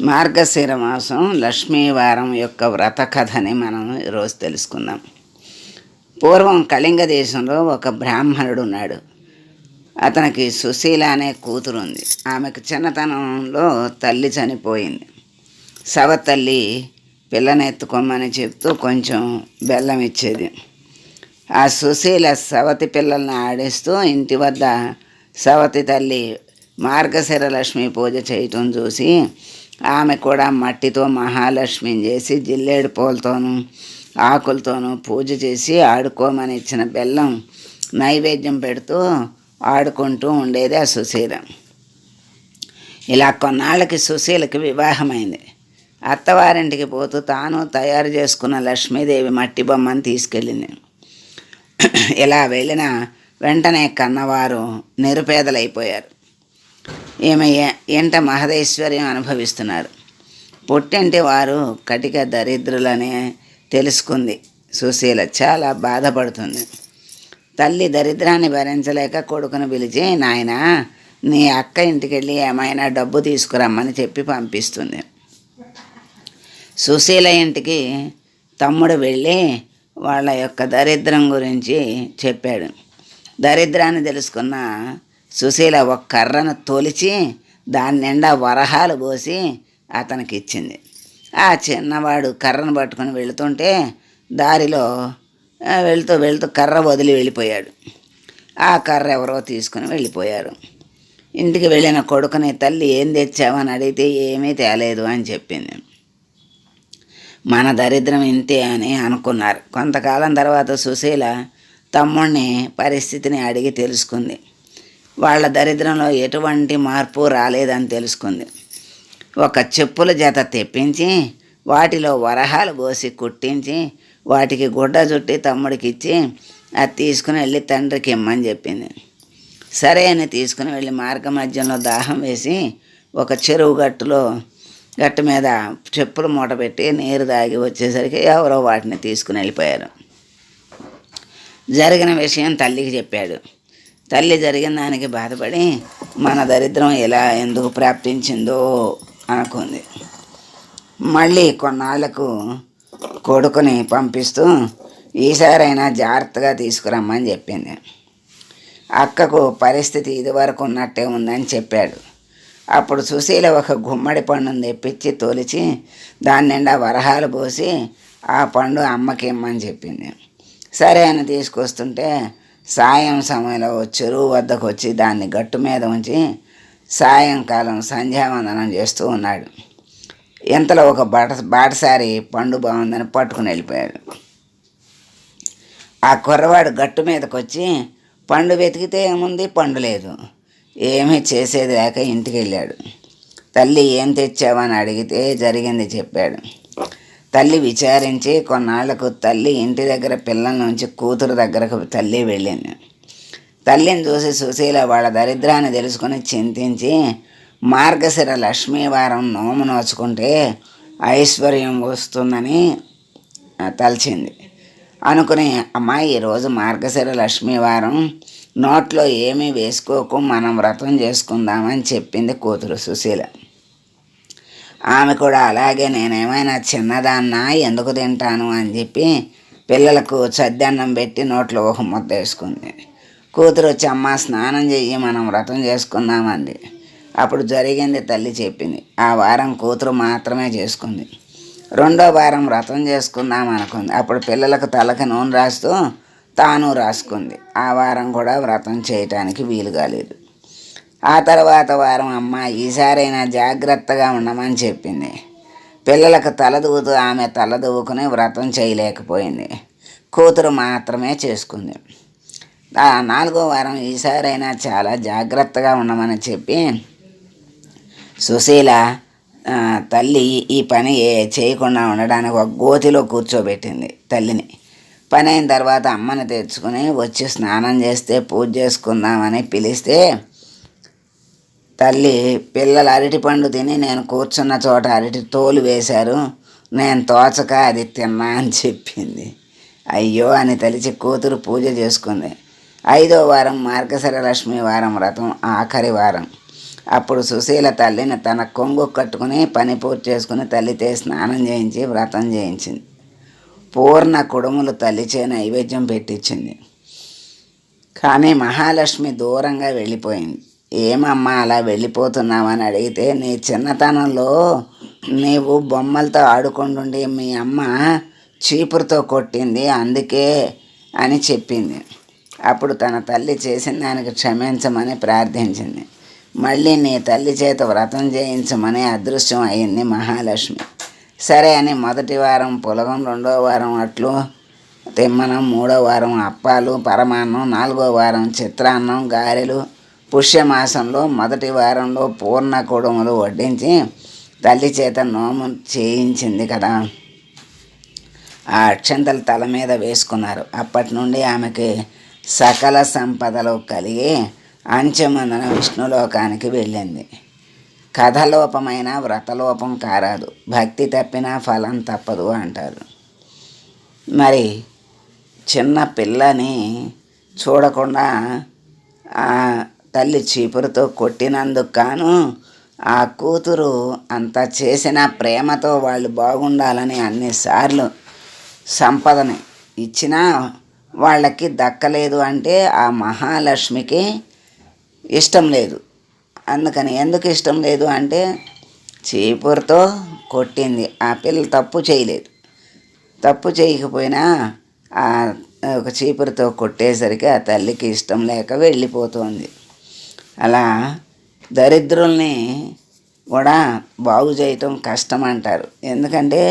మార్గశిర మాసం లక్ష్మీవారం యొక్క వ్రత కథని మనం ఈరోజు తెలుసుకుందాం. పూర్వం కళింగ దేశంలో ఒక బ్రాహ్మణుడు ఉన్నాడు. అతనికి సుశీల అనే కూతురు ఉంది. ఆమెకు చిన్నతనంలో తల్లి చనిపోయింది. సవతల్లి పిల్లనెత్తుకోమని చెప్తూ కొంచెం బెల్లం ఇచ్చేది. ఆ సుశీల సవతి పిల్లల్ని ఆడిస్తూ ఇంటి వద్ద సవతి తల్లి మార్గశిర లక్ష్మి పూజ చేయటం చూసి ఆమె కూడా మట్టితో మహాలక్ష్మిని చేసి జిల్లేడు పూలతోనూ ఆకులతోనూ పూజ చేసి ఆడుకోమని ఇచ్చిన బెల్లం నైవేద్యం పెడుతూ ఆడుకుంటూ ఉండేది ఆ సుశీల. ఇలా కొన్నాళ్ళకి సుశీలకి వివాహమైంది. అత్తవారింటికి పోతూ తాను తయారు చేసుకున్న లక్ష్మీదేవి మట్టి బొమ్మను తీసుకెళ్ళింది. ఇలా వెళ్ళిన వెంటనే కన్నవారు నిరుపేదలైపోయారు. ఈమె ఎ- ఎంట మహదేశ్వర్యం అనుభవిస్తున్నారు. పుట్టింటి వారు కటిక దరిద్రులని తెలుసుకుంది. సుశీల చాలా బాధపడుతుంది. తల్లి దరిద్రాన్ని భరించలేక కొడుకును పిలిచి నాయన నీ అక్క ఇంటికి వెళ్ళి ఏమైనా డబ్బు తీసుకురమ్మని చెప్పి పంపిస్తుంది. సుశీల ఇంటికి తమ్ముడు వెళ్ళి వాళ్ళ యొక్క దరిద్రం గురించి చెప్పాడు. దరిద్రాన్ని తెలుసుకున్న సుశీల ఒక కర్రను తొలిచి దాని నిండా వరహాలు పోసి అతనికి ఇచ్చింది ఆ చిన్నవాడు కర్రను పట్టుకొని వెళుతుంటే దారిలో వెళుతూ వెళుతూ కర్ర వదిలి వెళ్ళిపోయాడు. ఆ కర్ర ఎవరో తీసుకుని వెళ్ళిపోయారు. ఇంటికి వెళ్ళిన కొడుకుని తల్లి ఏం తెచ్చావని అడిగితే ఏమీ తేలేదు అని చెప్పింది. మన దరిద్రం ఇంతే అని అనుకున్నారు. కొంతకాలం తర్వాత సుశీల తమ్ముడిని పరిస్థితిని అడిగి తెలుసుకుంది. వాళ్ళ దరిద్రంలో ఎటువంటి మార్పు రాలేదని తెలుసుకుంది. ఒక చెప్పుల జత తెప్పించి వాటిలో వరహాలు పోసి కుట్టించి వాటికి గుడ్డ చుట్టి తమ్ముడికి ఇచ్చి అది తీసుకుని వెళ్ళి తండ్రికి ఇమ్మని చెప్పింది. సరే అని తీసుకుని వెళ్ళి మార్గ మధ్యంలో దాహం వేసి ఒక చెరువు గట్టులో గట్టు మీద చెప్పులు మూట పెట్టి నీరు దాగి వచ్చేసరికి ఎవరో వాటిని తీసుకుని వెళ్ళిపోయారు. జరిగిన విషయం తల్లికి చెప్పాడు. తల్లి జరిగిన దానికి బాధపడి మన దరిద్రం ఎలా ఎందుకు ప్రాప్తించిందో అనుకుంది. మళ్ళీ కొన్నాళ్ళకు కొడుకుని పంపిస్తూ ఈసారైనా జాగ్రత్తగా తీసుకురమ్మని చెప్పింది. అక్కకు పరిస్థితి ఇదివరకు ఉన్నట్టే ఉందని చెప్పాడు. అప్పుడు సుశీల ఒక గుమ్మడి పండును తెప్పించి తోలిచి దాని నిండా వరహాలు పోసి ఆ పండు అమ్మకి ఇమ్మని చెప్పింది. సరే అని తీసుకొస్తుంటే సాయం సమయంలో చెరువు వద్దకు వచ్చి దాన్ని గట్టు మీద ఉంచి సాయంకాలం సంధ్యావందనం చేస్తూ ఉన్నాడు. ఇంతలో ఒక బాట బాటసారి పండు బాగుందని పట్టుకుని వెళ్ళిపోయాడు. ఆ కుర్రవాడు గట్టు మీదకి వచ్చి పండు వెతికితే ఏముంది? పండు లేదు. ఏమీ చేసేది లేక ఇంటికి వెళ్ళాడు. తల్లి ఏం తెచ్చావని అడిగితే జరిగింది చెప్పాడు. తల్లి విచారించి కొన్నాళ్ళకు తల్లి ఇంటి దగ్గర పిల్లల నుంచి కూతురు దగ్గరకు తల్లి వెళ్ళింది. తల్లిని చూసి సుశీల వాళ్ళ దరిద్రాన్ని తెలుసుకుని చింతించి మార్గశిర లక్ష్మీవారం నోము నోచుకుంటే ఐశ్వర్యం వస్తుందని తలచింది. అనుకుని అమ్మాయి ఈరోజు మార్గశిర లక్ష్మీవారం నోట్లో ఏమీ వేసుకోకు మనం వ్రతం చేసుకుందామని చెప్పింది కూతురు సుశీల. ఆమె కూడా అలాగే నేనేమైనా చిన్నదాన్నా ఎందుకు తింటాను అని చెప్పి పిల్లలకు చద్దన్నం పెట్టి నోట్లో ఒక ముద్ద వేసుకుంది. కూతురు వచ్చి అమ్మ స్నానం చెయ్యి మనం వ్రతం చేసుకుందామంది. అప్పుడు జరిగింది తల్లి చెప్పింది. ఆ వారం కూతురు మాత్రమే చేసుకుంది. రెండో వారం వ్రతం చేసుకుందాం అనుకుంది. అప్పుడు పిల్లలకు తలకి నూనె రాస్తూ తాను రాసుకుంది. ఆ వారం కూడా వ్రతం చేయటానికి వీలు కాలేదు ఆ తర్వాత వారం అమ్మ ఈసారైనా జాగ్రత్తగా ఉండమని చెప్పింది. పిల్లలకు తలదూతూ ఆమె తలదూకుని వ్రతం చేయలేకపోయింది. కూతురు మాత్రమే చేసుకుంది. ఆ నాలుగో వారం ఈసారైనా చాలా జాగ్రత్తగా ఉండమని చెప్పి సుశీల తల్లి ఈ పని చేయకుండా ఉండడానికి ఒక గోతిలో కూర్చోబెట్టింది తల్లిని. పని అయిన తర్వాత అమ్మని తెచ్చుకుని వచ్చి స్నానం చేస్తే పూజ చేసుకుందామని పిలిస్తే తల్లి పిల్లలు అరటి పండు తిని నేను కూర్చున్న చోట అరటి తోలు వేశారు. నేను తోచక అది తిన్నా అని చెప్పింది. అయ్యో అని తలిచి కూతురు పూజ చేసుకుంది. ఐదో వారం మార్గశర లక్ష్మి వారం వ్రతం ఆఖరి వారం. అప్పుడు సుశీల తల్లిని తన కొంగు కట్టుకుని పని పూర్తి చేసుకుని తల్లితే స్నానం చేయించి వ్రతం చేయించింది. పూర్ణ కుడుములు తల్లిచే నైవేద్యం పెట్టించింది. కానీ మహాలక్ష్మి దూరంగా వెళ్ళిపోయింది. ఏమమ్మా అలా వెళ్ళిపోతున్నావని అడిగితే నీ చిన్నతనంలో నీవు బొమ్మలతో ఆడుకుంటుండి మీ అమ్మ చీపురుతో కొట్టింది అందుకే అని చెప్పింది. అప్పుడు తన తల్లి చేసిన దానికి క్షమించమని ప్రార్థించింది. మళ్ళీ నీ తల్లి చేత వ్రతం చేయించమని అదృశ్యం అయింది మహాలక్ష్మి. సరే అని మొదటి వారం పులగం రెండో వారం అట్లు తిమ్మనం మూడో వారం అప్పాలు పరమాన్నం నాలుగో వారం చిత్రాన్నం గారెలు పుష్యమాసంలో మొదటి వారంలో పూర్ణ కుడుములు వడ్డించి తల్లి చేత నోము చేయించింది కదా. ఆ అక్షంతలు తల మీద వేసుకున్నారు. అప్పటి నుండి ఆమెకి సకల సంపదలు కలిగి అంచెమందున విష్ణులోకానికి వెళ్ళింది. కథలోపమైన వ్రతలోపం కారాదు. భక్తి తప్పినా ఫలం తప్పదు అంటారు. మరి చిన్న పిల్లని చూడకుండా తల్లి చీపురుతో కొట్టినందుకు గాను ఆ కూతురు అంత చేసిన ప్రేమతో వాళ్ళు బాగుండాలని అన్నిసార్లు సంపదని ఇచ్చినా వాళ్ళకి దక్కలేదు అంటే ఆ మహాలక్ష్మికి ఇష్టం లేదు. అందుకని ఎందుకు ఇష్టం లేదు అంటే చీపురుతో కొట్టింది. ఆ పిల్ల తప్పు చేయలేదు. తప్పు చేయకపోయినా ఆ ఒక చీపురుతో కొట్టేసరికి ఆ తల్లికి ఇష్టం లేక వెళ్ళిపోతుంది. అలా దరిద్రుల్ని కూడా బాగు చేయటం కష్టం అంటారు ఎందుకంటే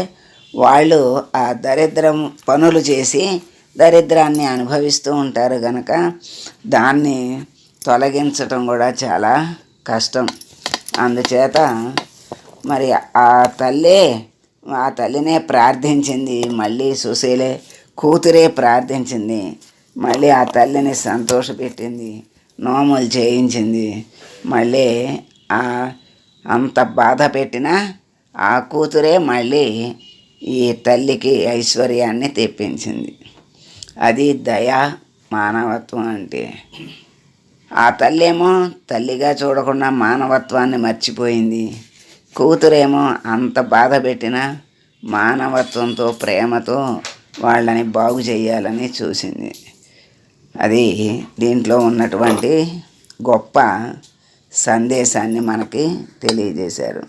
వాళ్ళు ఆ దరిద్రం పనులు చేసి దరిద్రాన్ని అనుభవిస్తూ ఉంటారు కనుక దాన్ని తొలగించటం కూడా చాలా కష్టం. అందుచేత మరి ఆ తల్లే ఆ తల్లినే ప్రార్థించింది మళ్ళీ సుశీలే కూతురే ప్రార్థించింది మళ్ళీ ఆ తల్లిని సంతోషపెట్టింది నోములు చేయించింది. మళ్ళీ ఆ అంత బాధ పెట్టినా ఆ కూతురే మళ్ళీ ఈ తల్లికి ఐశ్వర్యాన్ని తెప్పించింది. అది దయా మానవత్వం అంటే. ఆ తల్లేమో తల్లిగా చూడకుండా మానవత్వాన్ని మర్చిపోయింది. కూతురేమో అంత బాధ పెట్టినా మానవత్వంతో ప్రేమతో వాళ్ళని బాగు చేయాలని చూసింది. అది దీంట్లో ఉన్నటువంటి గొప్ప సందేశాన్ని మనకి తెలియజేశారు.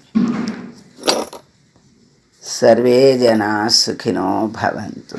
సర్వే జనా సుఖినో భవంతు.